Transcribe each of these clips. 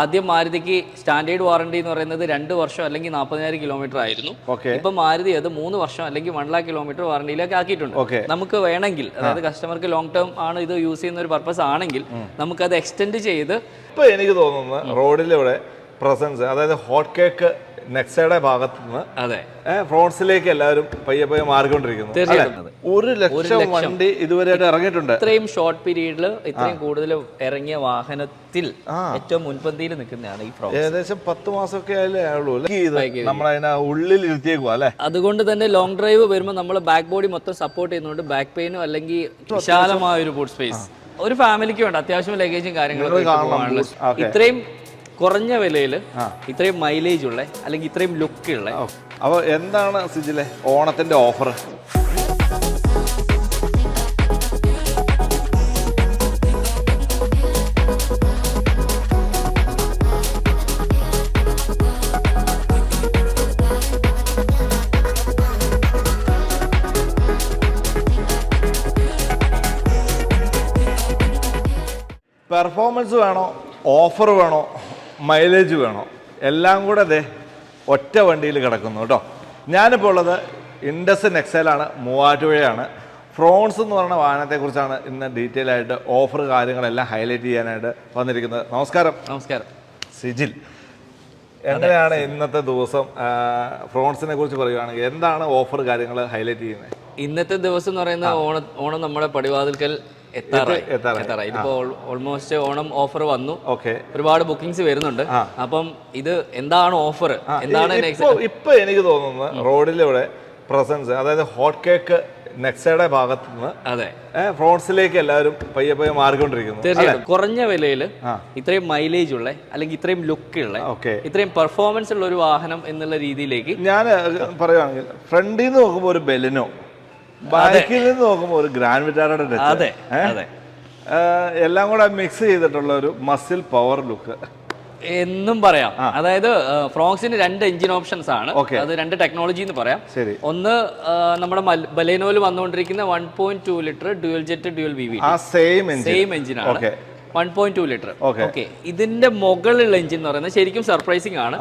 ആദ്യം മാരുതിക്ക് standard warranty എന്ന് പറയുന്നത് രണ്ട് വർഷം അല്ലെങ്കിൽ നാൽപ്പതിനായിരം കിലോമീറ്റർ ആയിരുന്നു. ഇപ്പൊ മാരുതി അത് മൂന്ന് വർഷം അല്ലെങ്കിൽ വൺ ലാക്ക് കിലോമീറ്റർ വാറണ്ടിയിലേക്ക് ആക്കിയിട്ടുണ്ട്. നമുക്ക് വേണമെങ്കിൽ അതായത് കസ്റ്റമർക്ക് ലോങ് ടേം ആണ് ഇത് യൂസ് ചെയ്യുന്ന ഒരു പർപ്പസ് ആണെങ്കിൽ നമുക്ക് അത് എക്സ്റ്റെൻഡ് ചെയ്ത് ഇപ്പൊ എനിക്ക് തോന്നുന്നത് റോഡിലൂടെ പ്രസൻസ് അതായത് ഹോട്ട് കേക്ക് നെക്സയുടെ ഭാഗത്ത് നിന്ന് അതെ. ഫ്രോൺസിലേക്ക് എല്ലാവരും പയ്യെ പയ്യെ മാറിക്കൊണ്ടിരിക്കുന്നു? ഒരു ലക്ഷം വണ്ടി ഇതുവരെ ഇറങ്ങിയിട്ടുണ്ട്. ഇത്രയും ഷോർട്ട് പീരീഡിൽ ഇത്രയും കൂടുതൽ ഇറങ്ങിയ വാഹനത്തിൽ ഏറ്റവും മുൻപന്തിയിൽ നിൽക്കുന്നതാണ് ഈ ഫ്രോൺസ് ഏകദേശം പത്ത് മാസമൊക്കെ ആയാലേ ആയുള്ളൂ നമ്മളതിനെ ഉള്ളിൽ ഇരുത്തിയേക്കുക അല്ലേ? അതുകൊണ്ട് തന്നെ ലോങ് ഡ്രൈവ് വരുമ്പോൾ നമ്മൾ ബാക്ക് ബോഡി മൊത്തം സപ്പോർട്ട് ചെയ്യുന്നുണ്ട്. ബാക്ക് പെയിനോ അല്ലെങ്കിൽ വിശാലമായ ഒരു ബൂട്ട് സ്പേസ് ഒരു ഫാമിലിക്ക് വേണ്ട. അത്യാവശ്യം ലഗേജും കാര്യങ്ങളൊക്കെ പോകാനുള്ള ഇത്രയും കുറഞ്ഞ വിലയിൽ ഇത്രയും മൈലേജ് ഉള്ള അല്ലെങ്കിൽ ഇത്രയും ലുക്ക് ഉള്ള അപ്പോൾ എന്താണ് സിജിലെ ഓണത്തിന്റെ ഓഫർ പെർഫോമൻസ് വേണോ? ഓഫർ വേണോ? മൈലേജ് വേണോ? എല്ലാം കൂടെ ദേ ഒറ്റ വണ്ടിയിൽ കിടക്കുന്നു കേട്ടോ. ഞാനിപ്പോൾ ഉള്ളത് ഇൻഡസ് നെക്സലാണ് മൂവാറ്റുപുഴയാണ്. ഫ്രോൺസ് എന്ന് പറയുന്ന വാഹനത്തെക്കുറിച്ചാണ് ഇന്ന് ഡീറ്റെയിൽ ആയിട്ട് ഓഫർ കാര്യങ്ങളെല്ലാം ഹൈലൈറ്റ് ചെയ്യാനായിട്ട് വന്നിരിക്കുന്നത്. നമസ്കാരം. നമസ്കാരം. സിജിൽ എങ്ങനെയാണ് ഇന്നത്തെ ദിവസം? ഫ്രോൺസിനെ കുറിച്ച് പറയുകയാണെങ്കിൽ എന്താണ് ഓഫർ കാര്യങ്ങൾ ഹൈലൈറ്റ് ചെയ്യുന്നത്? ഇന്നത്തെ ദിവസം എന്ന് പറയുന്ന ഓണം ഓണം നമ്മുടെ പടിവാതിൽക്കൽ എത്താറായി. ഇതിപ്പോ ഓൾമോസ്റ്റ് ഓണം ഓഫർ വന്നു. ഓക്കെ. ഒരുപാട് ബുക്കിംഗ്സ് വരുന്നുണ്ട്. അപ്പം ഇത് എന്താണ് ഓഫർ? എന്താണ് ഇപ്പൊ എനിക്ക് തോന്നുന്നത് റോഡിലൂടെ പ്രസൻസ് അതായത് ഹോട്ട് കേക്ക് നെക്സയുടെ ഭാഗത്ത് നിന്ന് അതെ ഫ്രോൺസിലേക്ക് എല്ലാവരും പയ്യെ പയ്യെ മാറിക്കൊണ്ടിരിക്കുന്നു. തീർച്ചയായിട്ടും. കുറഞ്ഞ വിലയിൽ ഇത്രയും മൈലേജ് ഉള്ള അല്ലെങ്കിൽ ഇത്രയും ലുക്ക് ഉള്ള ഓക്കെ. ഇത്രയും പെർഫോമൻസ് ഉള്ള ഒരു വാഹനം എന്നുള്ള രീതിയിലേക്ക് ഞാൻ പറയുകയാണെങ്കിൽ ഫ്രണ്ടിൽ നിന്ന് നോക്കുമ്പോൾ ഒരു ബെലിനോ ബാക്കിൽ നിന്ന് നോക്കുമ്പോൾ ഒരു ഗ്രാൻഡ് വിറ്റാറയുടെ അതെ അതെ. എല്ലാം കൂടെ മിക്സ് ചെയ്തിട്ടുള്ള ഒരു മസിൽ പവർ ലുക്ക് എന്നും പറയാം. അതായത് ഫ്രോക്സിന് രണ്ട് എഞ്ചിൻ ഓപ്ഷൻസ് ആണ്. അത് രണ്ട് ടെക്നോളജി എന്ന് പറയാം. ഒന്ന് നമ്മുടെ ബലേനോയിൽ വന്നുകൊണ്ടിരിക്കുന്ന one point two litre dual jet dual V V same engine ആണ്. One point two litre. Okay ഇതിന്റെ മുകളിലുള്ള എഞ്ചിൻ എന്ന് പറയുന്നത് ശരിക്കും സർപ്രൈസിങ് ആണ്.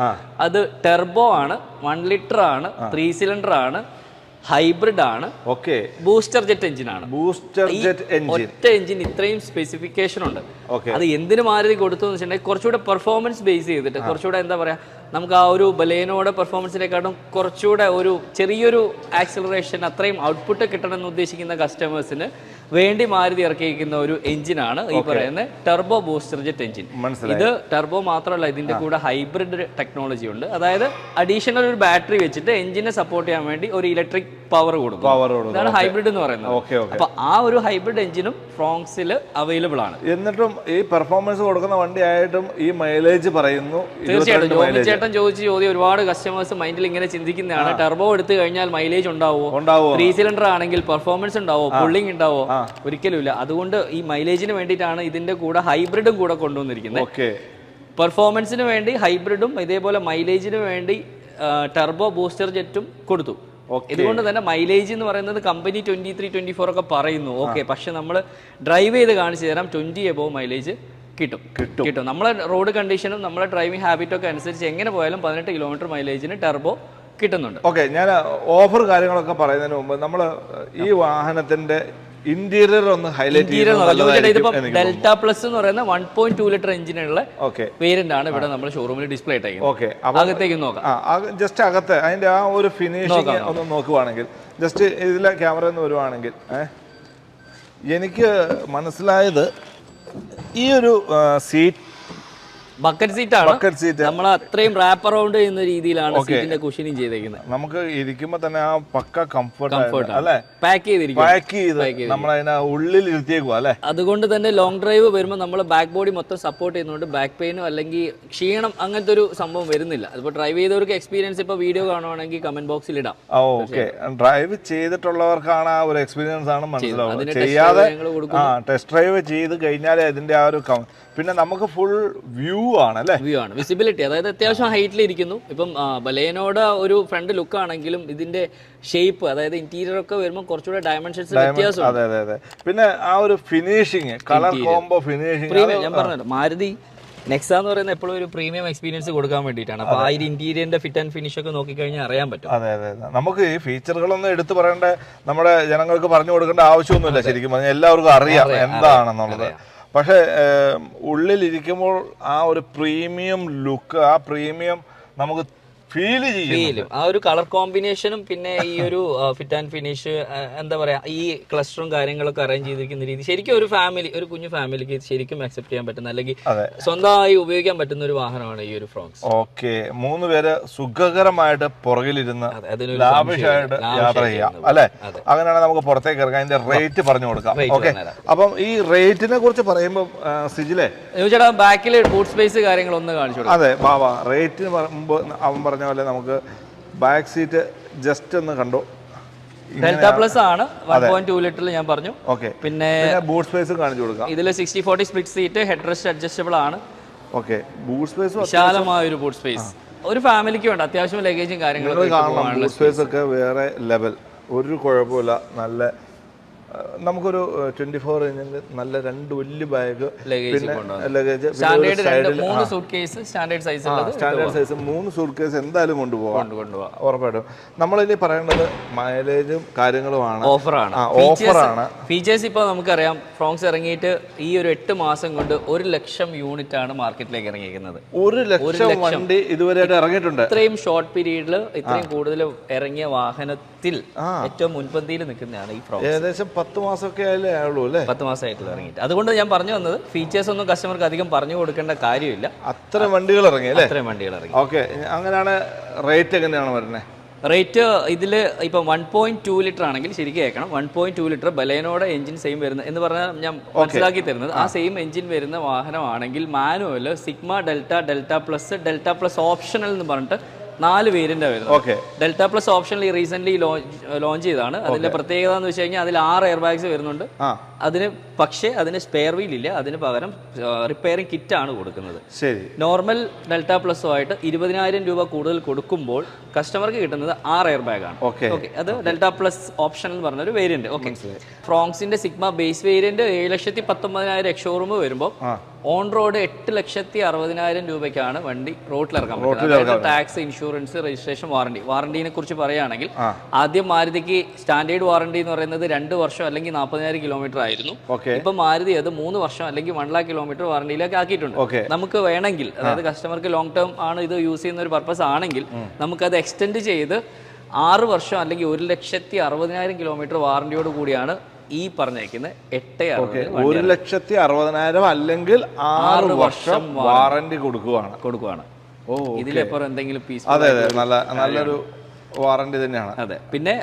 അത് ടെർബോ ആണ് വൺ ലിറ്റർ ആണ് ത്രീ സിലിണ്ടർ ആണ് ഹൈബ്രിഡ് ആണ്. ഓക്കെ ബൂസ്റ്റർ ജെറ്റ് എഞ്ചിൻ ആണ്. ബൂസ്റ്റർ ജെറ്റ് എഞ്ചിൻ ഒറ്റ എഞ്ചിൻ ഇത്രയും സ്പെസിഫിക്കേഷൻ ഉണ്ട്. അത് എന്തിനു മാരുതി കൊടുത്തു എന്ന് വെച്ചിട്ടുണ്ടെങ്കിൽ കുറച്ചുകൂടെ പെർഫോമൻസ് ബേസ് ചെയ്തിട്ട് കുറച്ചുകൂടെ എന്താ പറയാ നമുക്ക് ആ ഒരു ബലേനോടെ പെർഫോമൻസിനെക്കാട്ടും കുറച്ചുകൂടെ ഒരു ചെറിയൊരു ആക്സിലറേഷൻ അത്രയും ഔട്ട്പുട്ട് കിട്ടണം എന്ന് ഉദ്ദേശിക്കുന്ന കസ്റ്റമേഴ്സിന് വേണ്ടി മാരുതി ഇറക്കിയിരിക്കുന്ന ഒരു എഞ്ചിനാണ് ഈ പറയുന്ന ടെർബോ ബൂസ്റ്റർ ജെറ്റ് എഞ്ചിൻ ഇത് ടെർബോ മാത്രമല്ല ഇതിന്റെ കൂടെ ഹൈബ്രിഡ് ടെക്നോളജി ഉണ്ട്. അതായത് അഡീഷണൽ ഒരു ബാറ്ററി വെച്ചിട്ട് എഞ്ചിനെ സപ്പോർട്ട് ചെയ്യാൻ വേണ്ടി ഒരു ഇലക്ട്രിക് പവർ കൊടുക്കും. ഇതാണ് ഹൈബ്രിഡ് എന്ന് പറയുന്നത്. അപ്പൊ ആ ഒരു ഹൈബ്രിഡ് എഞ്ചിനും ഫ്രോങ്സിൽ അവൈലബിൾ ആണ് എന്നിട്ടും ഈ പെർഫോമൻസ് കൊടുക്കുന്ന വണ്ടി ആയിട്ടും ഈ മൈലേജ് പറയുന്നു. തീർച്ചയായിട്ടും. ചേട്ടൻ ചോദിച്ച ചോദ്യം ഒരുപാട് കസ്റ്റമേഴ്സ് മൈൻഡിൽ ഇങ്ങനെ ചിന്തിക്കുന്നതാണ്. ടെർബോ എടുത്തു കഴിഞ്ഞാൽ മൈലേജ് ഉണ്ടാവോ ഉണ്ടാവോ ത്രീ സിലിണ്ടർ ആണെങ്കിൽ പെർഫോമൻസ് ഉണ്ടാവോ പുള്ളിങ് ഉണ്ടാവോ ഒരിക്കലും ഇല്ല. അതുകൊണ്ട് ഈ മൈലേജിന് വേണ്ടിയിട്ടാണ് ഇതിന്റെ കൂടെ ഹൈബ്രിഡും കൂടെ കൊണ്ടുവന്നിരിക്കുന്നത്. ഓക്കെ. പെർഫോമൻസിന് വേണ്ടി ഹൈബ്രിഡും ഇതേപോലെ മൈലേജിന് വേണ്ടി ടെർബോ ബൂസ്റ്റർ ജെറ്റും കൊടുത്തു. ഇതുകൊണ്ട് തന്നെ മൈലേജ് എന്ന് പറയുന്നത് company twenty three twenty four ഒക്കെ പറയുന്നു. ഓക്കെ. പക്ഷെ നമ്മൾ ഡ്രൈവ് ചെയ്ത് കാണിച്ചു തരാം. ട്വന്റി എബോവ് മൈലേജ് കിട്ടും. കിട്ടും. കിട്ടും. നമ്മളെ റോഡ് കണ്ടീഷനും നമ്മളെ ഡ്രൈവിംഗ് ഹാബിറ്റും ഒക്കെ അനുസരിച്ച് എങ്ങനെ പോയാലും പതിനെട്ട് കിലോമീറ്റർ മൈലേജിന് ടെർബോ കിട്ടുന്നുണ്ട്. ഓക്കെ ഞാൻ ഓഫർ കാര്യങ്ങളൊക്കെ പറയുന്നതിന് മുമ്പ് നമ്മൾ ഈ വാഹനത്തിന്റെ ഇന്റീരിയർ ഒന്ന് ഹൈലൈറ്റ് ഡെൽറ്റ പ്ലസ് എന്ന് പറയുന്ന വൺ പോയിന്റ് ടു ലിറ്റർ എഞ്ചിനുള്ള ഓക്കെ വേരിയന്റ് ആണ് ഇവിടെ നമ്മൾ ഷോറൂമിൽ ഡിസ്പ്ലേ ഓക്കെ അകത്തേക്ക് നോക്കാം. ജസ്റ്റ് അകത്ത് അതിന്റെ ആ ഒരു ഫിനിഷിങ് ഒന്ന് നോക്കുവാണെങ്കിൽ ജസ്റ്റ് ഇതിലെ ക്യാമറ ഒന്ന് വരുവാണെങ്കിൽ എനിക്ക് മനസ്സിലായത് ഈ ഒരു സീറ്റ് ബക്കറ്റ് സീറ്റ് ആണ്. ബക്കറ്റ് സീറ്റ് നമ്മൾ അത്രയും റാപ്പ് അറൗണ്ട് ചെയ്യുന്ന രീതിയിലാണ് സീറ്റിന്റെ കുഷനിങ് ചെയ്തേക്കുന്നത്. നമുക്ക് ഇരിക്കുമ്പോ തന്നെ ആ പക്ക കംഫർട്ട് അല്ലെ? പാക്ക് ചെയ്തിരിക്കും പാക്ക് ചെയ്ത് നമ്മൾ അതിനെ ഉള്ളിൽ ഇരുത്തിയേക്കുക അല്ലെ? അതുകൊണ്ട് തന്നെ ലോങ് ഡ്രൈവ് വരുമ്പോൾ നമ്മൾ ബാക്ക് ബോഡി മൊത്തം സപ്പോർട്ട് ചെയ്യുന്നതുകൊണ്ട് ബാക്ക് പെയിനോ അല്ലെങ്കിൽ ക്ഷീണം അങ്ങനത്തെ ഒരു സംഭവം വരുന്നില്ല. അതിപ്പോൾ ഡ്രൈവ് ചെയ്തവർക്ക് എക്സ്പീരിയൻസ് ഇപ്പൊ വീഡിയോ കാണുവാണെങ്കിൽ കമന്റ് ബോക്സിൽ ഇടാം. ഓക്കെ ഡ്രൈവ് ചെയ്തിട്ടുള്ളവർക്കാണ് ആ ഒരു എക്സ്പീരിയൻസ് ആണ് മനസ്സിലാവുന്നത് ചെയ്യാതെ ടെസ്റ്റ് ഡ്രൈവ് ചെയ്ത് കഴിഞ്ഞാലേ അതിന്റെ ആ ഒരു പിന്നെ നമുക്ക് ഫുൾ വ്യൂ ആണ് അല്ലേ വ്യൂ ആണ്. വിസിബിലിറ്റി അതായത് അത്യാവശ്യം ഹൈറ്റിൽ ഇരിക്കുന്നു. ഇപ്പം ബലേനോട് ഒരു ഫ്രണ്ട് ലുക്ക് ആണെങ്കിലും ഇതിന്റെ ഷേപ്പ് അതായത് ഇന്റീരിയർ ഒക്കെ വരുമ്പോൾ കുറച്ചുകൂടെ ഡയമെൻഷൻസ് വ്യത്യാസം അതെ അതെ അതെ. പിന്നെ ആ ഒരു ഫിനിഷിങ് കളർ കോംബോ ഫിനിഷിങ് ഞാൻ പറഞ്ഞല്ലോ മാരുതി നെക്സ എന്ന് പറയുന്നത് എപ്പോഴും ഒരു പ്രീമിയം എക്സ്പീരിയൻസ് കൊടുക്കാൻ വേണ്ടിയിട്ടാണ്. അപ്പൊ ആ ഒരു ഇന്റീരിയറിന്റെ ഫിറ്റ് ആൻഡ് ഫിനിഷ് ഒക്കെ നോക്കിക്കഴിഞ്ഞാൽ അറിയാൻ പറ്റും. അതെ അതെ അതെ. നമുക്ക് ഈ ഫീച്ചറുകളൊന്നും എടുത്തു പറയേണ്ട നമ്മുടെ ജനങ്ങൾക്ക് പറഞ്ഞു കൊടുക്കേണ്ട ആവശ്യമൊന്നുമില്ല ശരിക്കും പറഞ്ഞാൽ എല്ലാവർക്കും അറിയാം എന്താണെന്നുള്ളത്. പക്ഷേ ഉള്ളിലിരിക്കുമ്പോൾ ആ ഒരു പ്രീമിയം ലുക്ക് ആ പ്രീമിയം നമുക്ക് ഫീൽ ചെയ്യും ആ ഒരു കളർ കോമ്പിനേഷനും പിന്നെ ഈ ഒരു ഫിറ്റ് ആൻഡ് ഫിനിഷ് എന്താ പറയാ ഈ ക്ലസ്റ്ററും കാര്യങ്ങളൊക്കെ അറേഞ്ച് ചെയ്തിരിക്കുന്ന രീതി ശരിക്കും ഒരു ഫാമിലി ഒരു കുഞ്ഞു ഫാമിലിക്ക് ശരിക്കും അക്സെപ്റ്റ് ചെയ്യാൻ പറ്റുന്ന അല്ലെങ്കിൽ സ്വന്തമായി ഉപയോഗിക്കാൻ പറ്റുന്ന ഒരു വാഹനമാണ് ഈ ഒരു ഫ്രോക്സ് ഓക്കെ. മൂന്ന് പേര് സുഖകരമായിട്ട് പുറകിലിരുന്ന് ലാവിഷായിട്ട് യാത്ര ചെയ്യാം. അല്ലെ? അങ്ങനെയാണ് നമുക്ക് പുറത്തേക്ക് ഇറങ്ങാം അതിന്റെ റേറ്റ് പറഞ്ഞു കൊടുക്കാം. ഓക്കെ. അപ്പം ഈ റേറ്റിനെ കുറിച്ച് പറയുമ്പോൾ സിജിലെ? ചേട്ടാ ബാക്കിൽ ബൂട്ട് സ്പേസ് കാര്യങ്ങളൊന്ന് കാണിച്ചു അതെ വാ റേറ്റിന് അവൻ പറഞ്ഞ പോലെ നമുക്ക് ബാക്ക് സീറ്റ് ജസ്റ്റ് ഒന്ന് കണ്ടു. ഡെൽറ്റ പ്ലസ് ആണ്. വൺ പോയിന്റ് ടു ലിറ്ററിൽ ഞാൻ പറഞ്ഞു. ഓക്കെ പിന്നെ ബൂട്ട് സ്പേസും കാണിച്ചു കൊടുക്കാം. ഇതിൽ sixty forty split seat head rest adjustable ആണ്. ഓക്കെ ബൂട്ട് സ്പേസ് വിശാലമായ ഒരു ബൂട്ട് സ്പേസ് ഒരു ഫാമിലിക്ക് വേണ്ട അത്യാവശ്യം ലഗേജും കാര്യങ്ങളും ബൂട്ട് സ്പേസ് ഒക്കെ വേറെ ലെവൽ ഒരു കുഴപ്പമില്ല. നല്ല നമുക്കൊരു ട്വന്റി ഫോർ ഇഞ്ചിന്റെ നല്ല രണ്ട് വലിയ ബാഗ് ലഗേജ് സ്റ്റാൻഡേർഡ് രണ്ട് മൂന്ന് suit standard size standard size മൂന്ന് സൂട്ട് കേസ് എന്തായാലും കൊണ്ടുപോകാം കൊണ്ട് കൊണ്ടുപോകാം ഉറപ്പായിട്ടും. നമ്മളിനി പറയേണ്ടത് മൈലേജും കാര്യങ്ങളുമാണ്. ഓഫറാണ് ഓഫറാണ് ഫീച്ചേഴ്സ് ഇപ്പോൾ നമുക്കറിയാം ഫ്രോങ്സ് ഇറങ്ങിയിട്ട് ഈ ഒരു എട്ട് മാസം കൊണ്ട് ഒരു ലക്ഷം യൂണിറ്റ് ആണ് മാർക്കറ്റിലേക്ക് ഇറങ്ങിയിരിക്കുന്നത്. ഒരു ലക്ഷം വണ്ടി ഇതുവരെ ഇറങ്ങിയിട്ടുണ്ട്. ഇത്രയും ഷോർട്ട് പീരീഡിൽ ഇത്രയും കൂടുതൽ ഇറങ്ങിയ വാഹനത്തിൽ ഏറ്റവും മുൻപന്തിയിൽ നിൽക്കുന്നതാണ് ഈ ഫ്രോങ്സ് ഏകദേശം പത്ത് മാസമൊക്കെ ആയാലേ ആയുള്ളൂ അല്ലേ? പത്ത് മാസമായിട്ടുള്ള ഇറങ്ങിയിട്ട്. അതുകൊണ്ട് ഞാൻ പറഞ്ഞു വന്നത് ഫീച്ചേഴ്സ് ഒന്നും കസ്റ്റമർക്ക് അധികം പറഞ്ഞു കൊടുക്കേണ്ട കാര്യമില്ല. അത്ര വണ്ടികൾ ഇറങ്ങി അല്ലേ? അത്രയും വണ്ടികൾ ഇറങ്ങി. ഓക്കെ അങ്ങനെയാണ് റേറ്റ് എങ്ങനെയാണ് വരുന്നത് റേറ്റ് ഇതിൽ ഇപ്പം വൺ പോയിന്റ് ടു ലിറ്റർ ആണെങ്കിൽ ശരിക്കും കേൾക്കണം. വൺ പോയിന്റ് ടു ലിറ്റർ ബലേനോടെ എഞ്ചിൻ സെയിം വരുന്ന എന്ന് പറഞ്ഞാൽ ഞാൻ മനസ്സിലാക്കി തരുന്നത്. ആ സെയിം എഞ്ചിൻ വരുന്ന വാഹനമാണെങ്കിൽ manual sigma delta delta plus delta plus optional എന്ന് പറഞ്ഞിട്ട് നാല് വേരിയന്റ് വരുന്നത്. ഓക്കെ. ഡെൽറ്റ പ്ലസ് ഓപ്ഷനിൽ റീസെന്റ് ലോഞ്ച് ചെയ്തതാണ്. അതിന്റെ പ്രത്യേകത എന്ന് വെച്ച് കഴിഞ്ഞാൽ അതിൽ ആറ് എയർ ബാഗ്സ് വരുന്നുണ്ട്. ആ. അതിന് പക്ഷേ അതിന് സ്പെയർ വീൽ ഇല്ല. അതിന് പകരം റിപ്പയറിംഗ് കിറ്റ് ആണ് കൊടുക്കുന്നത്. ശരി. നോർമൽ ഡെൽറ്റ പ്ലസ് ആയിട്ട് ഇരുപതിനായിരം രൂപ കൂടുതൽ കൊടുക്കുമ്പോൾ കസ്റ്റമർക്ക് കിട്ടുന്നത് ആറ് എയർ ബാഗ് ആണ്. ഓക്കെ ഓക്കെ അത് ഡെൽറ്റ പ്ലസ് ഓപ്ഷൻ എന്ന് പറഞ്ഞൊരു വേരിയന്റ് ഓക്കെ ഫ്രോങ്സിന്റെ സിഗ്മ ബേസ് വേരിയന്റ് ഏഴ് ലക്ഷത്തി പത്തൊമ്പതിനായിരം എക്സ്ഷോറൂം വരുമ്പോൾ ഓൺ റോഡ് എട്ട് ലക്ഷത്തി അറുപതിനായിരം രൂപയ്ക്കാണ് വണ്ടി റോഡിൽ ഇറക്കാൻ പറ്റുന്നത്. ടാക്സ് ഇൻഷുറൻസ് രജിസ്ട്രേഷൻ വാറണ്ടി വാറണ്ടിനെ കുറിച്ച് പറയുകയാണെങ്കിൽ. ആദ്യം മാരുതിക്ക് സ്റ്റാൻഡേർഡ് വാറണ്ടി എന്ന് പറയുന്നത് രണ്ട് വർഷം അല്ലെങ്കിൽ നാൽപ്പതിനായിരം കിലോമീറ്റർ ആയിരുന്നു. ഇപ്പൊ മാരുതി അത് മൂന്ന് വർഷം അല്ലെങ്കിൽ വൺ ലാക്ക് കിലോമീറ്റർ വാറണ്ടിയിലേക്ക് ആക്കിയിട്ടുണ്ട്. നമുക്ക് വേണമെങ്കിൽ അതായത് കസ്റ്റമർക്ക് ലോങ് ടേം ആണ് ഇത് യൂസ് ചെയ്യുന്ന ഒരു പർപ്പസ് ആണെങ്കിൽ നമുക്കത് എക്സ്റ്റെൻഡ് ചെയ്ത് ആറ് വർഷം അല്ലെങ്കിൽ ഒരു ലക്ഷത്തി അറുപതിനായിരം കിലോമീറ്റർ വാറണ്ടിയോട് കൂടിയാണ് ഈ പറഞ്ഞേക്കുന്ന എട്ട് ഒരു ലക്ഷത്തി അറുപതിനായിരം അല്ലെങ്കിൽ ആറ് വർഷം വാറണ്ടി കൊടുക്കുവാണ്. കൊടുക്കുവാണ്. ഓ ഇതിലപ്പുറം എന്തെങ്കിലും പീസ് അതെ അതെ. നല്ല നല്ലൊരു വാറണ്ടി തന്നെയാണ്. അതെ. പിന്നെ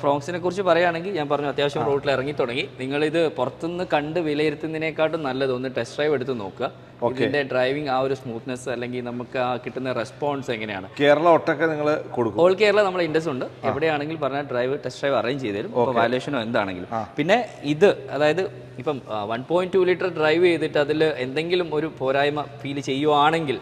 ഫ്രോങ്സിനെ കുറിച്ച് പറയുകയാണെങ്കിൽ ഞാൻ പറഞ്ഞു അത്യാവശ്യം റോഡിൽ ഇറങ്ങി തുടങ്ങി. നിങ്ങൾ ഇത് പുറത്തുനിന്ന് കണ്ട് വിലയിരുത്തുന്നതിനേക്കാട്ടും നല്ലത് ഒന്ന് ടെസ്റ്റ് ഡ്രൈവ് എടുത്ത് നോക്കുക. ഇതിന്റെ ഡ്രൈവിംഗ് ആ ഒരു സ്മൂത്ത്നെസ് അല്ലെങ്കിൽ നമുക്ക് ആ കിട്ടുന്ന റെസ്പോൺസ് എങ്ങനെയാണ്? കേരള ഒട്ടൊക്കെ നിങ്ങൾ കൊടുക്കും. ഓൾ കേരള നമ്മൾ ഇൻഡസ് ഉണ്ട്. എവിടെയാണെങ്കിൽ പറഞ്ഞാൽ ഡ്രൈവ് ടെസ്റ്റ് ഡ്രൈവ് അറേഞ്ച് ചെയ്ത് തരും. വാലേഷനോ എന്താണെങ്കിലും. പിന്നെ ഇത് അതായത് ഇപ്പം one point two litre drive ചെയ്തിട്ട് അതിൽ എന്തെങ്കിലും ഒരു പോരായ്മ ഫീൽ ചെയ്യുവാണെങ്കിൽ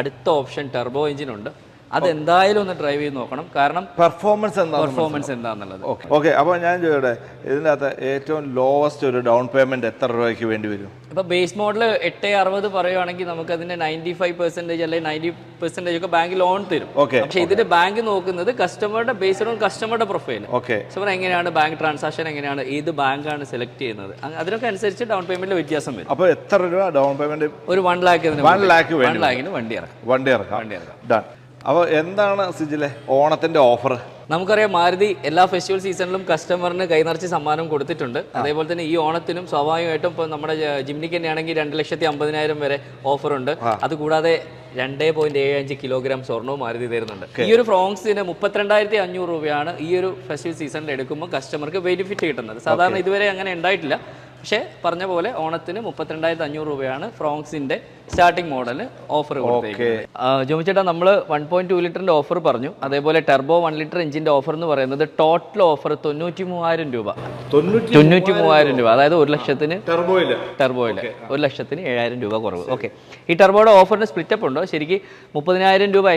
അടുത്ത ഓപ്ഷൻ ടെർബോ എഞ്ചിൻ ഉണ്ട്. അത് എന്തായാലും ഒന്ന് ഡ്രൈവ് ചെയ്ത് നോക്കണം. കാരണം പെർഫോമൻസ് എന്താ പെർഫോമൻസ് എന്താണെന്നുള്ളത്. ഓക്കെ ഓക്കെ അപ്പോൾ ഞാൻ ചോദിക്കട്ടെ ഇതിന്റെ അകത്ത് ഏറ്റവും ലോവസ്റ്റ് ഒരു ഡൗൺ പേയ്മെന്റ് എത്ര രൂപയ്ക്ക് വേണ്ടി വരും? ഇപ്പൊ ബേസ് മോഡൽ എട്ട് അറുപത് പറയുവാണെങ്കിൽ നമുക്ക് അതിന്റെ നയന്റി ഫൈവ് പെർസെന്റേജ് അല്ലെങ്കിൽ നയന്റി പെർസെന്റേജ് ഒക്കെ ബാങ്ക് ലോൺ തരും. ഓക്കെ പക്ഷെ ഇതിന്റെ ബാങ്ക് നോക്കുന്നത് കസ്റ്റമറുടെ ബേസ്ഡ് ഓൺ കസ്റ്റമറുടെ പ്രൊഫൈൽ ഓക്കെ കസ്റ്റമർ എങ്ങനെയാണ് ബാങ്ക് ട്രാൻസാക്ഷൻ എങ്ങനെയാണ് ഏത് ബാങ്കാണ് സെലക്ട് ചെയ്യുന്നത്? അതിനൊക്കെ അനുസരിച്ച് ഡൗൺ പേയ്മെന്റിൽ വ്യത്യാസം വരും. അപ്പോൾ എത്ര രൂപ ഡൗൺ പേയ്മെന്റ് ഒരു one lakh one lakh one ലാക്കിന് വണ്ടി ഇറക്കാം. വണ്ടി ഇറക്കാം. വണ്ടി ഇറക്കാം. ഡൺ അപ്പോൾ എന്താണ് സിജിലെ ഓണത്തിന്റെ ഓഫർ നമുക്കറിയാം മാരുതി എല്ലാ ഫെസ്റ്റിവൽ സീസണിലും കസ്റ്റമറിന് കൈനിറച്ച് സമ്മാനം കൊടുത്തിട്ടുണ്ട്. അതേപോലെ തന്നെ ഈ ഓണത്തിനും സ്വാഭാവികമായിട്ടും ഇപ്പോൾ നമ്മുടെ ജിംനിക്ക് തന്നെയാണെങ്കിൽ രണ്ട് ലക്ഷത്തി അമ്പതിനായിരം വരെ ഓഫർ ഉണ്ട്. അതുകൂടാതെ രണ്ടേ പോയിന്റ് ഏഴ് അഞ്ച് കിലോഗ്രാം സ്വർണവും മാരുതി തരുന്നുണ്ട്. ഈ ഒരു ഫ്രോങ്സിന് മുപ്പത്തിരണ്ടായിരത്തി അഞ്ഞൂറ് രൂപയാണ് ഈ ഒരു ഫെസ്റ്റിവൽ സീസണിൽ എടുക്കുമ്പോൾ കസ്റ്റമർക്ക് ബെനിഫിറ്റ് കിട്ടുന്നത്. സാധാരണ ഇതുവരെ അങ്ങനെ ഉണ്ടായിട്ടില്ല. പക്ഷേ പറഞ്ഞ പോലെ ഓണത്തിന് മുപ്പത്തിരണ്ടായിരത്തി അഞ്ഞൂറ് രൂപയാണ് ഫ്രോങ്സിന്റെ സ്റ്റാർട്ടിംഗ് മോഡൽ ഓഫർ കൊടുത്തേക്കുന്നത് ജോമിച്ചേട്ടാ നമ്മൾ വൺ പോയിന്റ് ടു ലിറ്ററിന്റെ ഓഫർ പറഞ്ഞു. അതേപോലെ ടെർബോ വൺ ലിറ്റർ എഞ്ചിന്റെ ഓഫർ എന്ന് പറയുന്നത് ടോട്ടൽ ഓഫർ തൊണ്ണൂറ്റി മൂവായിരം രൂപ. തൊണ്ണൂറ്റി തൊണ്ണൂറ്റി മൂവായിരം രൂപ. അതായത് ഒരു ലക്ഷത്തിന് ടെർബോയിൽ. ടെർബോയിൽ. ഒരു ലക്ഷത്തിന് ഏഴായിരം രൂപ കുറവ്. ഓക്കെ. ഈ ടെർബോയുടെ ഓഫറിന് സ്പ്ലിറ്റ് അപ്പ് ഉണ്ടോ. ശരിക്കും മുപ്പതിനായിരം രൂപ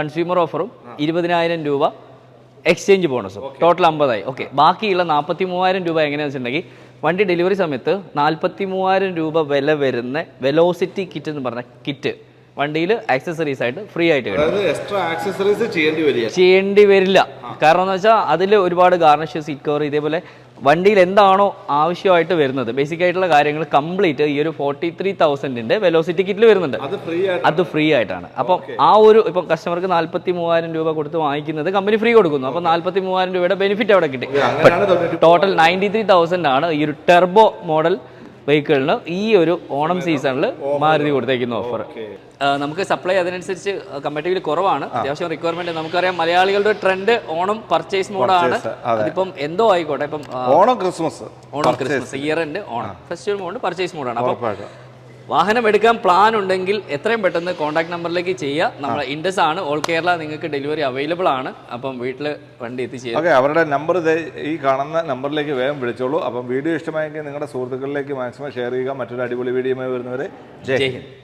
കൺസ്യൂമർ ഓഫറും ഇരുപതിനായിരം രൂപ എക്സ്ചേഞ്ച് ബോണസും ടോട്ടൽ അമ്പതായി. ഓക്കെ. ബാക്കിയുള്ള നാൽപ്പത്തി മൂവായിരം രൂപ എങ്ങനെയാണെന്ന് വെച്ചിട്ടുണ്ടെങ്കിൽ വണ്ടി ഡെലിവറി സമയത്ത് നാൽപ്പത്തി മൂവായിരം രൂപ വില വരുന്ന വെലോസിറ്റി കിറ്റ് എന്ന് പറഞ്ഞ കിറ്റ് വണ്ടിയിൽ ആക്സസറീസ് ആയിട്ട് ഫ്രീ ആയിട്ട് എക്സ്ട്രാ ആക്സസറീസ് ചെയ്യേണ്ടി വരില്ല. കാരണം എന്ന് വെച്ചാൽ അതിൽ ഒരുപാട് ഗാർണിഷ് സീറ്റ് കവർ ഇതേപോലെ വണ്ടിയിൽ എന്താണോ ആവശ്യമായിട്ട് വരുന്നത്. ബേസിക് ആയിട്ടുള്ള കാര്യങ്ങൾ കംപ്ലീറ്റ് ഈ ഒരു ഫോർട്ടി ത്രീ തൗസൻഡിന്റെ വെലോസിറ്റി കിറ്റിൽ വരുന്നുണ്ട്. അത് ഫ്രീ ആയിട്ടാണ്. അപ്പം ആ ഒരു ഇപ്പം കസ്റ്റമർക്ക് നാല്പത്തി മൂവായിരം രൂപ കൊടുത്ത് വാങ്ങിക്കുന്നത് കമ്പനി ഫ്രീ കൊടുക്കുന്നു. അപ്പം നാല്പത്തി മൂവായിരം രൂപയുടെ ബെനിഫിറ്റ് അവിടെ കിട്ടി. ടോട്ടൽ നയന്റി ത്രീ തൗസൻഡ് ആണ് ഈ ഒരു ടെർബോ മോഡൽ വെഹിക്കിളിന് ഈ ഒരു ഓണം സീസണിൽ മാരുതി കൊടുത്തേക്കുന്ന ഓഫർ നമുക്ക് സപ്ലൈ അതിനനുസരിച്ച് കമ്പാരിറ്റീവ്ലി കുറവാണ്. അത്യാവശ്യം റിക്വയർമെന്റ് നമുക്കറിയാം മലയാളികളുടെ ട്രെൻഡ് ഓണം പർച്ചേസ് മോഡാണ് അതിപ്പം എന്തോ ആയിക്കോട്ടെ ഇപ്പം Onam Christmas Onam Christmas year end Onam. Festival mode purchase മോഡാണ് അപ്പം വാഹനം എടുക്കാൻ പ്ലാൻ ഉണ്ടെങ്കിൽ എത്രയും പെട്ടെന്ന് കോൺടാക്ട് നമ്പറിലേക്ക് ചെയ്യുക. നമ്മുടെ ഇൻഡസ് ആണ് ഓൾ കേരള നിങ്ങൾക്ക് ഡെലിവറി അവൈലബിൾ ആണ്. അപ്പം വീട്ടിൽ വണ്ടി എത്തിച്ചു ഓക്കെ അവരുടെ നമ്പർ ഈ കാണുന്ന നമ്പറിലേക്ക് വേഗം വിളിച്ചോളൂ. അപ്പം വീഡിയോ ഇഷ്ടമായെങ്കിൽ നിങ്ങളുടെ സുഹൃത്തുക്കളിലേക്ക് മാക്സിമം ഷെയർ ചെയ്യുക. മറ്റൊരു അടിപൊളി വീഡിയോയുമായി വരുന്നവരെ ജയ് ജയ് ഹിന്ദ്.